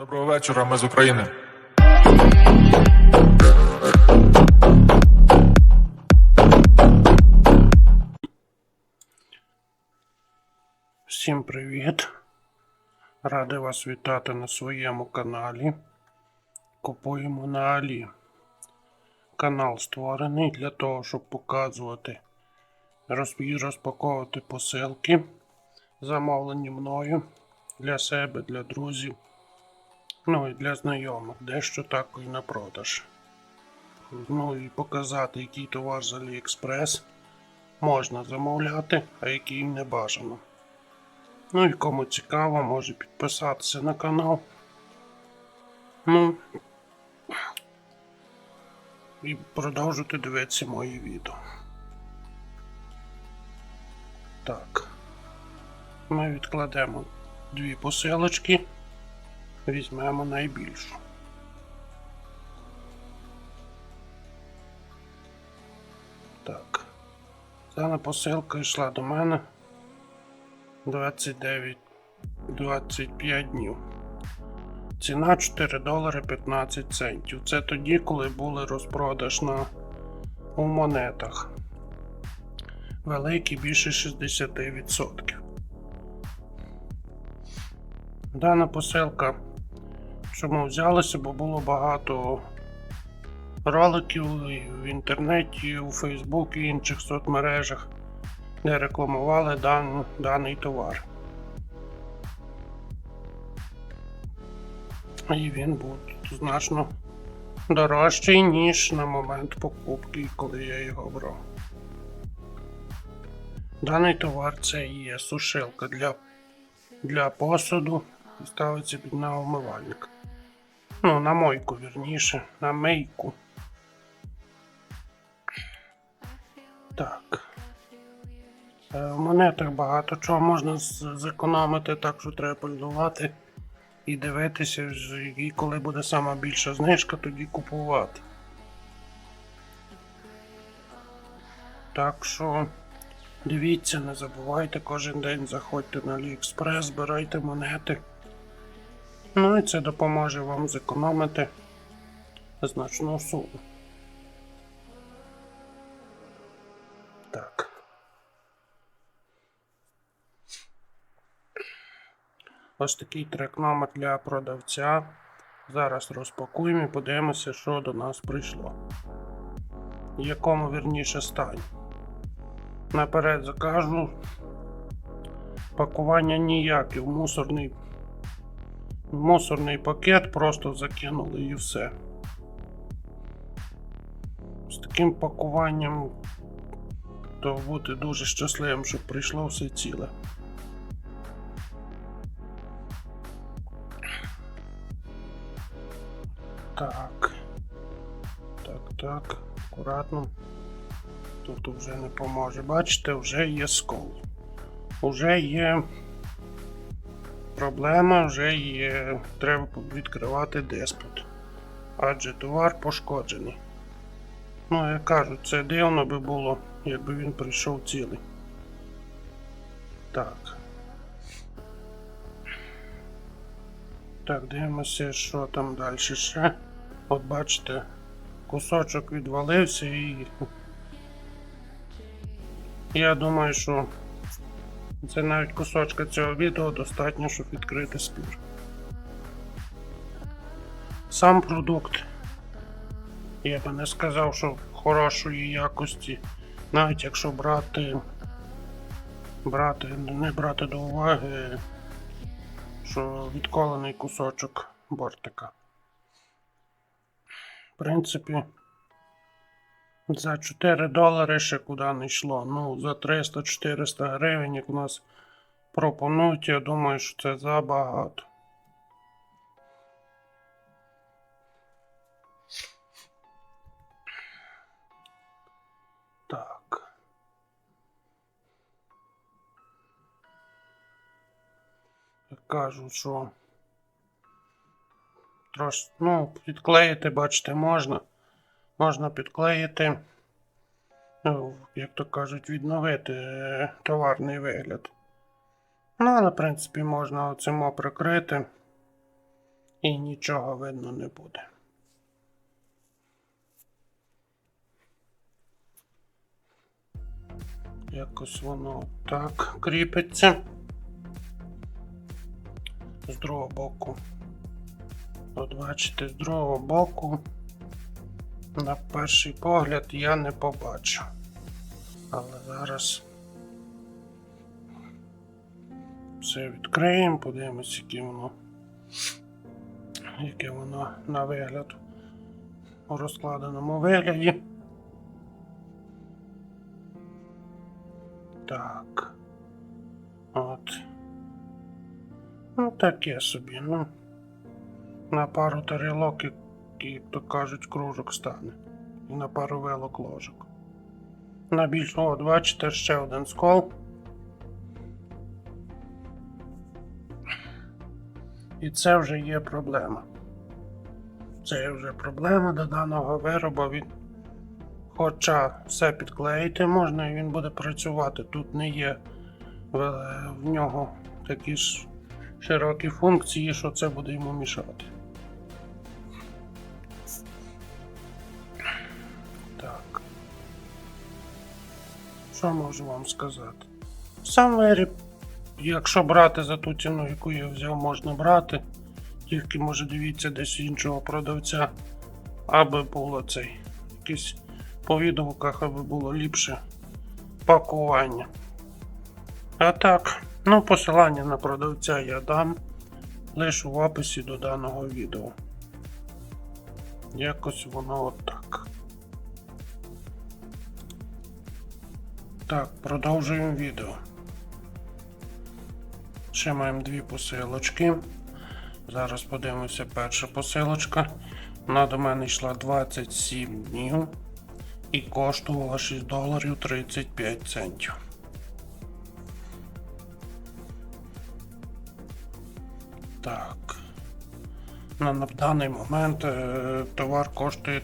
Доброго вечора, ми з України. Всім привіт! Радий вас вітати на своєму каналі. Купуємо на Алі. Канал створений для того, щоб показувати і розпаковувати посилки, замовлені мною для себе, для друзів, ну і для знайомих, дещо так і на продаж. Ну і показати, який товар з AliExpress можна замовляти, а який не бажано. Ну і кому цікаво, може підписатися на канал. Ну і продовжувати дивитися мої відео. Так. Ми відкладемо дві посилочки. Візьмемо найбільшу. Так. Дана посилка йшла до мене 29 25 днів. Ціна 4 долари 15 центів. Це тоді, коли були розпродаж на у монетах. Великий більше 60%. Дана посилка, чому взялася, бо було багато роликів в інтернеті, у Фейсбуці і інших соцмережах де рекламували дан, даний товар. І він був значно дорожчий, ніж на момент покупки, коли я його брав. Даний товар це є сушилка для, для посуду ставиться під на умивальник. Ну, на мойку, вірніше, на мийку. Так. Е, В монетах багато чого можна зекономити, так що треба пильнувати і дивитися, і коли буде сама більша знижка, тоді купувати. Так що дивіться, не забувайте кожен день заходьте на AliExpress, збирайте монети. Ну і це допоможе вам зекономити значну суму. Так. Ось такий трек номер для продавця. Зараз розпакуємо і подивимося, що до нас прийшло. В якому вірніше стані. Наперед закажу. Пакування ніяке, в мусорний, мусорний пакет просто закинули і все. З таким пакуванням то бути дуже щасливим, щоб прийшло все ціле. Так. Так, так. Акуратно. Тут вже не поможе. Бачите, вже є скол. Уже є проблема, вже є. Треба відкривати деспот. Адже товар пошкоджений. Ну, як кажуть, це дивно би було, якби він прийшов цілий. Так. Так, дивимося, що там далі ще. От бачите, кусочок відвалився і. Я думаю, що це навіть кусочка цього відео достатньо, щоб відкрити спір. Сам продукт. Я би не сказав, що хорошої якості, навіть якщо брати, брати, не брати до уваги, що відколений кусочок бортика. В принципі, за 4 долари ще куди не йшло. Ну, за 300-400 гривень, як у нас пропонують, я думаю, що це забагато. Так. Як кажуть, що трошки, ну, підклеїти, бачите, можна. Можна підклеїти, ну, як то кажуть, відновити е, товарний вигляд. Ну, але, в принципі, можна цим прикрити. І нічого видно не буде. Якось воно так кріпиться. З другого боку. От бачите, з другого боку. На перший погляд я не побачу. Але зараз все відкриємо, подивимось, яке воно, яке воно на вигляд у розкладеному вигляді. Так. От. Ну, таке собі, ну. На пару тарілок, як, як то кажуть, кружок стане. І на пару вилок ложок. На більш, от, бачите, ще один скол. І це вже є проблема. Це вже проблема до даного виробу. Він, хоча все підклеїти можна і він буде працювати. Тут не є в, в нього такі ж широкі функції, що це буде йому мішати. Що можу вам сказати? Сам виріб, якщо брати за ту ціну, яку я взяв, можна брати. Тільки може дивіться десь іншого продавця, аби було цей якийсь по відгуках, аби було ліпше пакування. А так, ну посилання на продавця я дам лише в описі до даного відео. Якось воно отак. Так, продовжуємо відео. Ще маємо дві посилочки. Зараз подивимося перша посилочка. Вона до мене йшла 27 днів і коштувала 6 доларів 35 центів. Так. На, на даний момент е, товар коштує,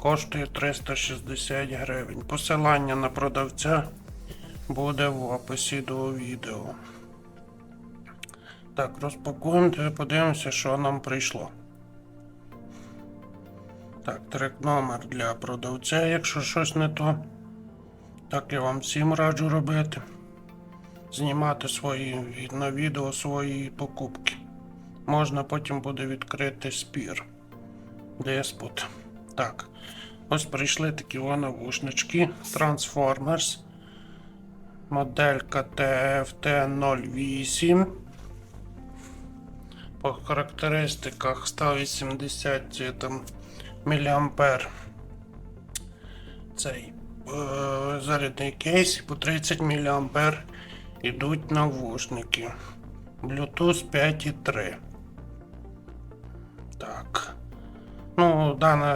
коштує 360 гривень. Посилання на продавця буде в описі до відео. Так, розпакуємо та подивимося, що нам прийшло. Так, трек номер для продавця, якщо щось не то. Так я вам всім раджу робити. Знімати свої на відео свої покупки. Можна потім буде відкрити спір. Деспот. Так. Ось прийшли такі навушнички Transformers. Моделька TFT08. По характеристиках 180 там, міліампер. Цей е, зарядний кейс по 30 міліампер ідуть навушники. Bluetooth 5.3. Так. Ну, дане,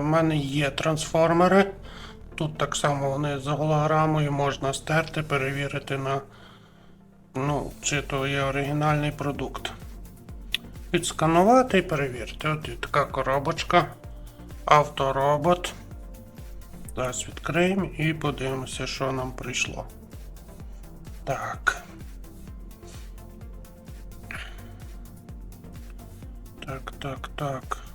в мене є трансформери. Тут так само вони з голограмою можна стерти, перевірити на ну, чи то є оригінальний продукт. Відсканувати і перевірити. От є така коробочка. Авторобот. Зараз відкриємо і подивимося, що нам прийшло. Так. Так, так, так.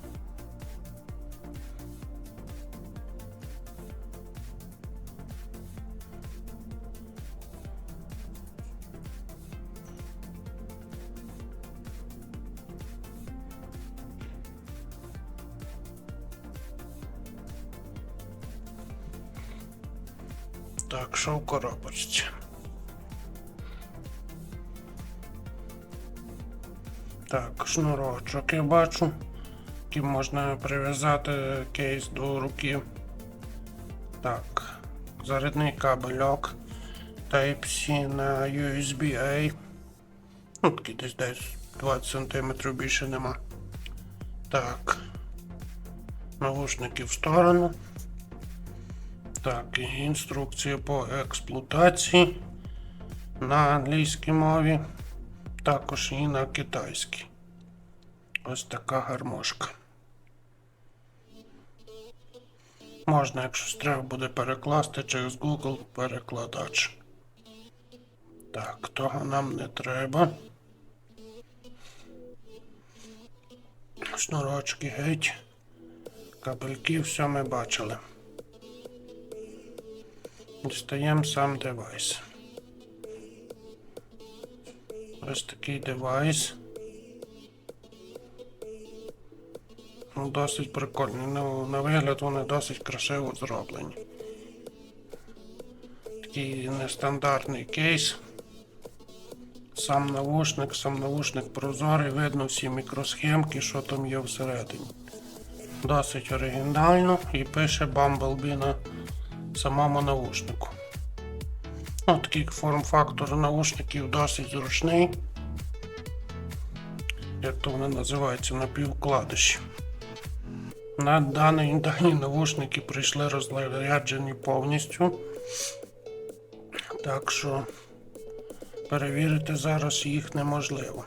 Так, що в коробочці? Так, шнурочок я бачу, яким можна прив'язати кейс до руки. Так, зарядний кабельок Type-C на USB-A. Ну, такий десь десь 20 см більше нема. Так. Навушники в сторону. Так, інструкція по експлуатації на англійській мові, також і на китайській. Ось така гармошка. Можна, якщо треба буде перекласти через Google перекладач. Так, того нам не треба. шнурочки геть. Кабельки, все ми бачили. Дістаємо сам девайс. Ось такий девайс. Ну, досить прикольний. Ну, на вигляд вони досить красиво зроблені. Такий нестандартний кейс. Сам навушник, сам навушник прозорий, видно всі мікросхемки, що там є всередині. Досить оригінально і пише Bumblebee на самому навушнику. Ну, такий форм-фактор наушників досить зручний. Як то вони називаються напіввкладиші. На дані, дані навушники прийшли розряджені повністю. Так що перевірити зараз їх неможливо.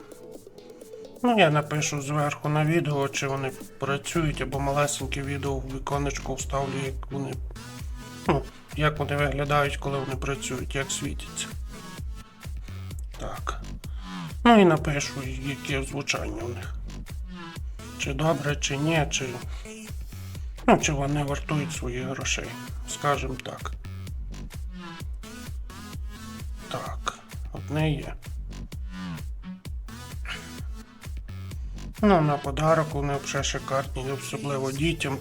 Ну, я напишу зверху на відео, чи вони працюють, або малесеньке відео в віконечко вставлю, як вони. Ну, як вони виглядають, коли вони працюють, як світяться. Так. Ну і напишу, яке звучання у них. Чи добре, чи ні, чи. Ну, чи вони вартують своїх грошей. Скажем так. Так, одне є. Ну, на подарок вони взагалі шикарні, особливо дітям,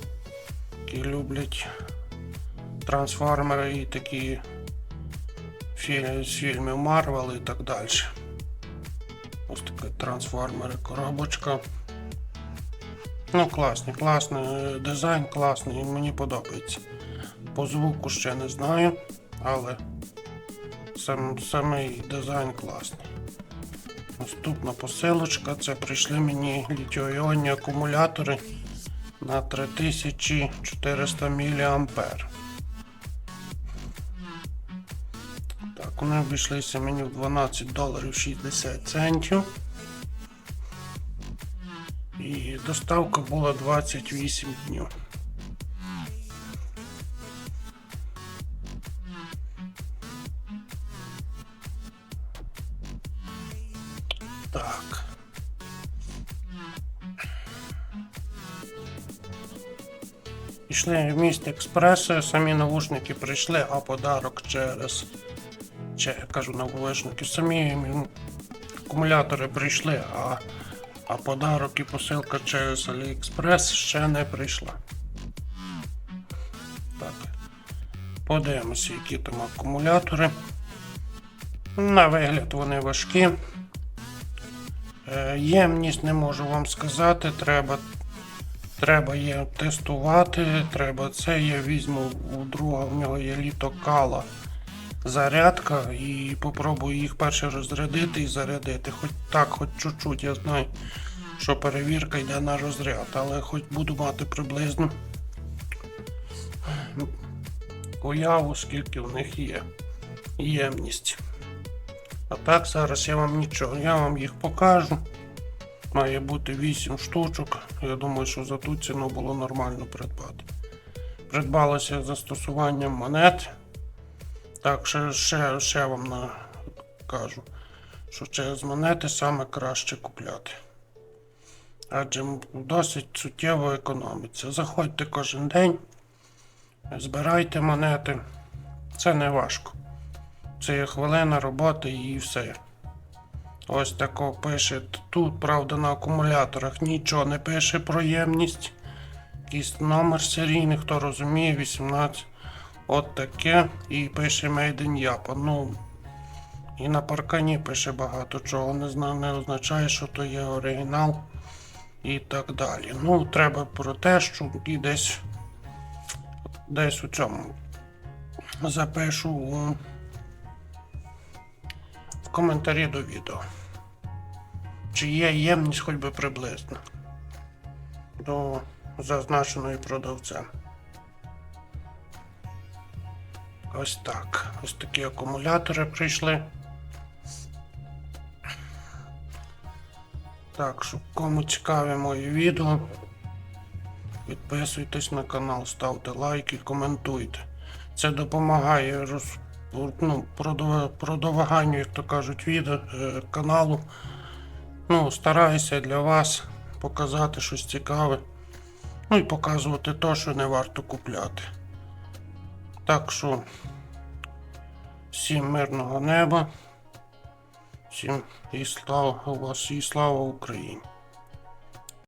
які люблять трансформери і такі з фільмів Марвел і так далі. Ось такі трансформери, коробочка. Ну, класний, класний е, дизайн, класний, мені подобається. По звуку ще не знаю, але сам, самий дизайн класний. Наступна посилочка. Це прийшли мені літіо-іонні акумулятори на 3400 мА. Вони обійшлися мені в 12 доларів 60 центів. І доставка була 28 днів. Так. Пішли в міст експреси, самі навушники прийшли, а подарок через. Я кажу навушники, самі акумулятори прийшли, а, а подарок і посилка через AliExpress ще не прийшла. Так. Подивимося, які там акумулятори. На вигляд вони важкі. Е, Ємність не можу вам сказати, треба, треба є тестувати, треба це. Я візьму у друга, в нього є літокала зарядка і попробую їх перше розрядити і зарядити. Хоч так, хоч чуть-чуть, я знаю, що перевірка йде на розряд, але хоч буду мати приблизно уяву, скільки в них є ємність. А так, зараз я вам нічого, я вам їх покажу. Має бути 8 штучок. Я думаю, що за ту ціну було нормально придбати. Придбалося застосуванням монет. Так, ще, ще, ще вам кажу, що через монети саме краще купляти. Адже досить суттєво економиться. Заходьте кожен день, збирайте монети. Це не важко. Це є хвилина роботи і все. Ось тако пише. Тут, правда, на акумуляторах нічого не пише про ємність. Якийсь номер серійний, хто розуміє, 18. От таке. І пише Made in Japan. Ну, і на паркані пише багато чого. Не знаю, не означає, що то є оригінал і так далі. Ну, треба про те, що і десь десь у цьому запишу у, в коментарі до відео. Чи є ємність хоч би приблизно до зазначеної продавцем. Ось так. Ось такі акумулятори прийшли. Так, що кому цікаві мої відео, підписуйтесь на канал, ставте лайки, коментуйте. Це допомагає роз, ну, продов- як то кажуть, відео каналу. Ну, стараюся для вас показати щось цікаве. Ну і показувати то, що не варто купляти. Так що всім мирного неба. Всім і слава вас, і слава Україні.